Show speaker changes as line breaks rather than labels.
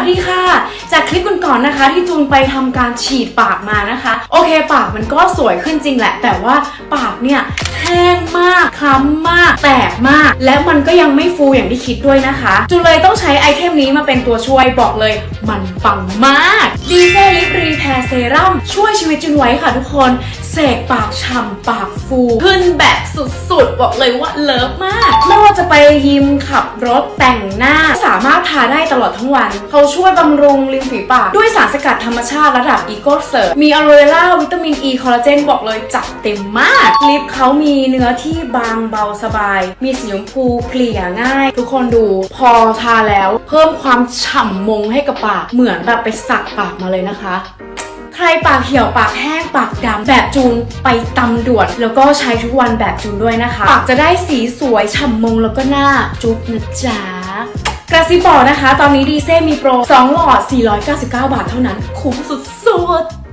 สดีค่ะ จากคลิปก่อนๆนะคะ ที่จูนไปทำการฉีดปากมานะคะ โอเคปากมันก็สวยขึ้นจริงแหละ แต่ว่าปากเนี่ยแห้งมากคล้ำมาก แตกมาก และมันก็ยังไม่ฟูอย่างที่คิดด้วยนะคะ จูนเลยต้องใช้ไอเทมนี้มาเป็นตัวช่วยบอกเลย มันปังมากดีเซลิปรีแพร์เซรั่มช่วยชีวิตจูนไว้ค่ะทุกคนเสกปากฉ่ำปากฟูขึ้นแบบสุดๆบอกเลยว่าเลิฟมากไม่ว่าจะไปยิมขับรถแต่งหน้าามารถทาได้ตลอดทั้งวัน เขาช่วยบำรุงริมฝีปาก ด้วยสารสกัดธรรมชาติระดับอีโกเซิร์มีอะโลเวล่าวิตามินอ e, ีคอลลาเจนบอกเลยจัดเต็มมาก ลิปเขามีเนื้อที่บางเบาสบาย มีสีชมพูเกลี่ยง่าย ทุกคนดูพอทาแล้ว เพิ่มความฉ่ำมงให้กับปาก เหมือนแบบไปสักปากมาเลยนะคะใครปากเหี่ยวปากแห้งปากดำแบบจูนไปตำด่วนแล้วก็ใช้ทุกวันแบบจูนด้วยนะคะ ปากจะได้สีสวยฉ่ำมงแล้วก็หน้าจุ๊บนะจ๊ะ กระซิบบอกนะคะ ตอนนี้ดีเซ่มีโปร 2 หลอด 499 บาทเท่านั้น คุ้มสุดๆ